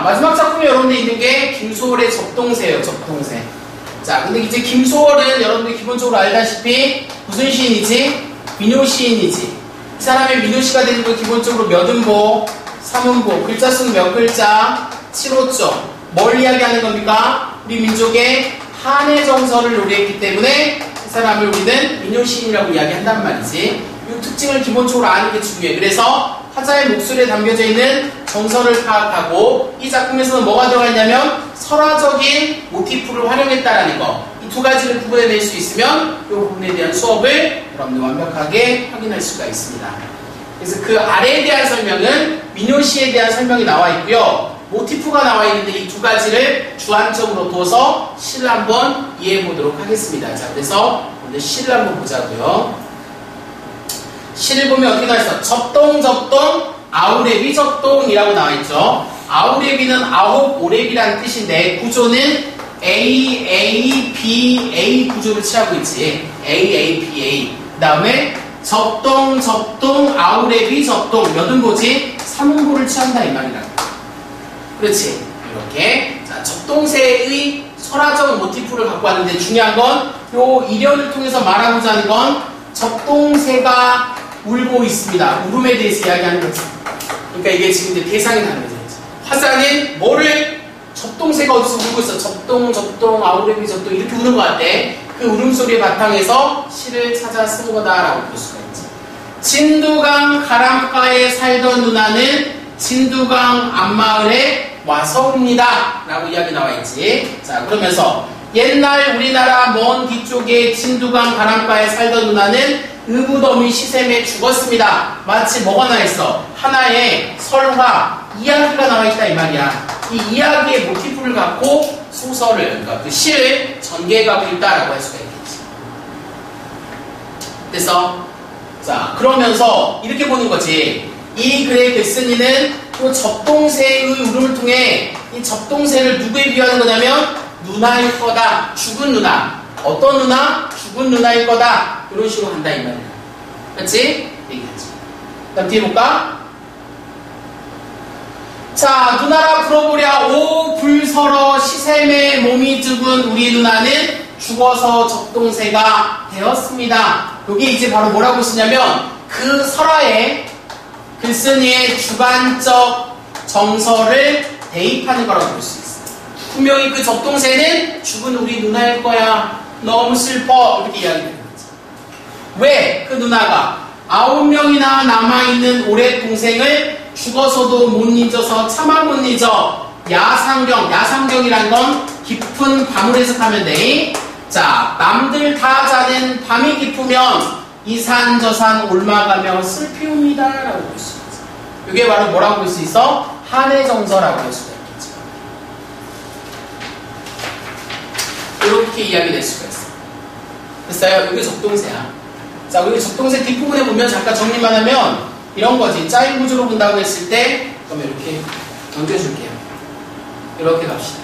자, 마지막 작품에 여러분들 있는 게 김소월의 접동새예요, 접동새. 자, 근데 이제 김소월은 여러분들 기본적으로 알다시피 무슨 시인이지? 민요 시인이지. 이 사람의 민요 시가 되는 거 기본적으로 몇 음보, 삼음보, 글자 수는 몇 글자, 7호점. 뭘 이야기하는 겁니까? 우리 민족의 한해 정서를 노래했기 때문에 이 사람을 우리는 민요 시인이라고 이야기한단 말이지. 이 특징을 기본적으로 아는 게 중요해. 그래서 화자의 목소리에 담겨져 있는 정서를 파악하고 이 작품에서는 뭐가 들어가 있냐면 설화적인 모티프를 활용했다라는 거. 이 두 가지를 구분해낼 수 있으면 이 부분에 대한 수업을 여러분들 완벽하게 확인할 수가 있습니다. 그래서 그 아래에 대한 설명은 민요시에 대한 설명이 나와 있고요. 모티프가 나와 있는데 이 두 가지를 주안점으로 둬서 시를 한번 이해해 보도록 하겠습니다. 자, 그래서 오늘 시를 한번 보자고요. 시를 보면 어떻게 나와 있어? 접동, 접동, 아우레비 접동이라고 나와 있죠. 아우레비는 아홉 오레비라는 뜻인데 구조는 A, A, B, A 구조를 취하고 있지. A, A, B, A. 그 다음에 접동, 접동, 아우레비 접동. 몇은 뭐지? 3음보를 취한다 이 말이라. 그렇지. 이렇게. 자, 접동새의 설화적 모티프를 갖고 왔는데 중요한 건요 이련을 통해서 말하고자 하는 건 접동새가 울고 있습니다. 울음에 대해서 이야기하는 거지. 그러니까 이게 지금 이제 대상이 다른 거죠. 화자는 뭐를 접동새가 어디서 울고 있어? 접동, 접동, 아우레비 접동 이렇게 우는 것 같아. 그 울음소리의 바탕에서 시를 찾아 쓴 거다라고 볼 수가 있지. 진두강 가람가에 살던 누나는 진두강 앞마을에 와서 옵니다. 라고 이야기 나와 있지. 자, 그러면서 옛날 우리나라 먼 뒤쪽에 진두강 가람가에 살던 누나는 의붓어미 시샘에 죽었습니다. 마치 뭐가 나와 있어? 하나의 설화, 이야기가 나와 있다 이 말이야. 이 이야기의 모티프를 갖고 소설을, 그러니까 그 시를 전개해가고 있다라고 할 수가 있겠지. 그래서 자 그러면서 이렇게 보는 거지. 이 글의 글쓴이는 또 접동새의 울음을 통해 이 접동새를 누구에 비유하는 거냐면 누나일 거다. 죽은 누나. 어떤 누나? 죽은 누나일 거다. 이런 식으로 한다 이 말이야. 그렇지? 얘기하지. 다음 뒤에 볼까? 자, 누나라 불어보랴 오 불서러 시샘의 몸이 죽은 우리 누나는 죽어서 적동새가 되었습니다. 여기 이제 바로 뭐라고 쓰냐면 그 설화에 글쓴이의 주관적 정서를 대입하는 거라고 볼 수 있어요. 분명히 그 적동새는 죽은 우리 누나일 거야. 너무 슬퍼. 이렇게 이야기되는 거죠. 왜 그 누나가 아홉 명이나 남아있는 오래 동생을 죽어서도 못 잊어서 차마 못 잊어 야상경 야상경이란 건 깊은 밤을 해석하면 돼. 자 남들 다 자는 밤이 깊으면 이산 저산 올라가며 슬피웁니다라고 볼 수 있어. 이게 바로 뭐라고 볼 수 있어? 한해 정서라고 할 수가 있겠죠. 이렇게 이야기될 수가 있어. 됐어요? 이게 적동세야. 자, 우리 적동세 뒷부분에 보면 잠깐 정리만 하면 이런 거지. 짜임 구조로 본다고 했을 때 그러면 이렇게 넘겨줄게요. 이렇게 갑시다.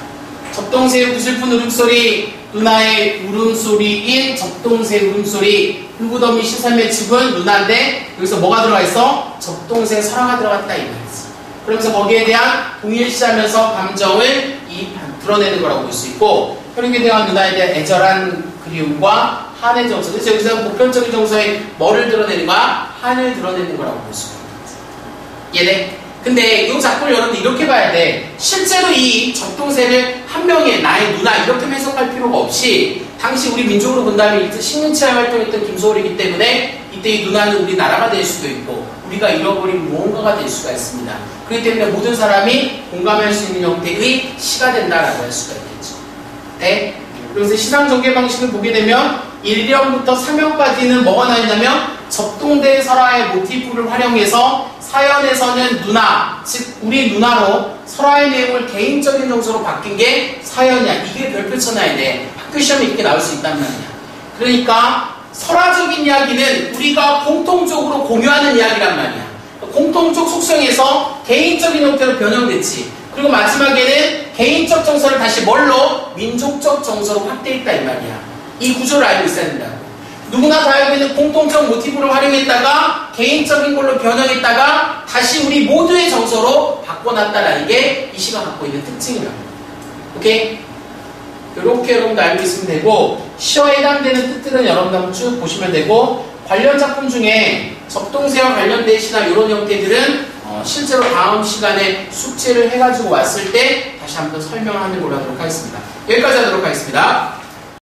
적동새의 구슬픈 울음소리, 누나의 울음소리인 적동새 울음소리, 흙우더미 시샘의 집은 누나인데 여기서 뭐가 들어가 있어? 적동새 설화가 들어갔다 이 말이지. 그러면서 거기에 대한 동일시하면서 감정을 이 드러내는 거라고 볼 수 있고 혈육에 대한 누나에 대한 애절한 그리움과 한의 정서. 그래서 여기서 보편적인 정서에 뭐를 드러내는가? 한을 드러내는 거라고 볼 수가 있습니다. 얘네. 근데 이 작품을 여러분들 이렇게 봐야 돼. 실제로 이 적동세를 한 명의 나의 누나 이렇게 해석할 필요가 없이 당시 우리 민족으로 본다면 이때 식민지하 활동했던 김소월이기 때문에 이때 이 누나는 우리 나라가 될 수도 있고 우리가 잃어버린 무언가가 될 수가 있습니다. 그렇기 때문에 모든 사람이 공감할 수 있는 형태의 시가 된다라고 할 수가 있겠죠. 네? 그래서 시상 전개 방식을 보게 되면 1형부터 3형까지는 뭐가 나있냐면 접동대 설화의 모티프를 활용해서 사연에서는 누나, 즉 우리 누나로 설화의 내용을 개인적인 정서로 바뀐 게 사연이야. 이게 별표 쳐놔야 돼. 학교 시험에 이렇게 나올 수 있단 말이야. 그러니까 설화적인 이야기는 우리가 공통적으로 공유하는 이야기란 말이야. 공통적 속성에서 개인적인 형태로 변형됐지. 그리고 마지막에는 개인적 정서를 다시 뭘로? 민족적 정서로 확대했다 이 말이야. 이 구조를 알고 있어야 된다고. 누구나 다 알고 있는 공통적 모티브를 활용했다가 개인적인 걸로 변형했다가 다시 우리 모두의 정서로 바꿔놨다라는 게 이 시가 갖고 있는 특징이라고. 오케이? 이렇게 여러분들 알고 있으면 되고 시어에 해당되는 뜻들은 여러분들 한번 쭉 보시면 되고 관련 작품 중에 접동세와 관련된 시나 이런 형태들은 어, 실제로 다음 시간에 숙제를 해가지고 왔을 때 다시 한번 설명하는 걸로 하도록 하겠습니다. 여기까지 하도록 하겠습니다.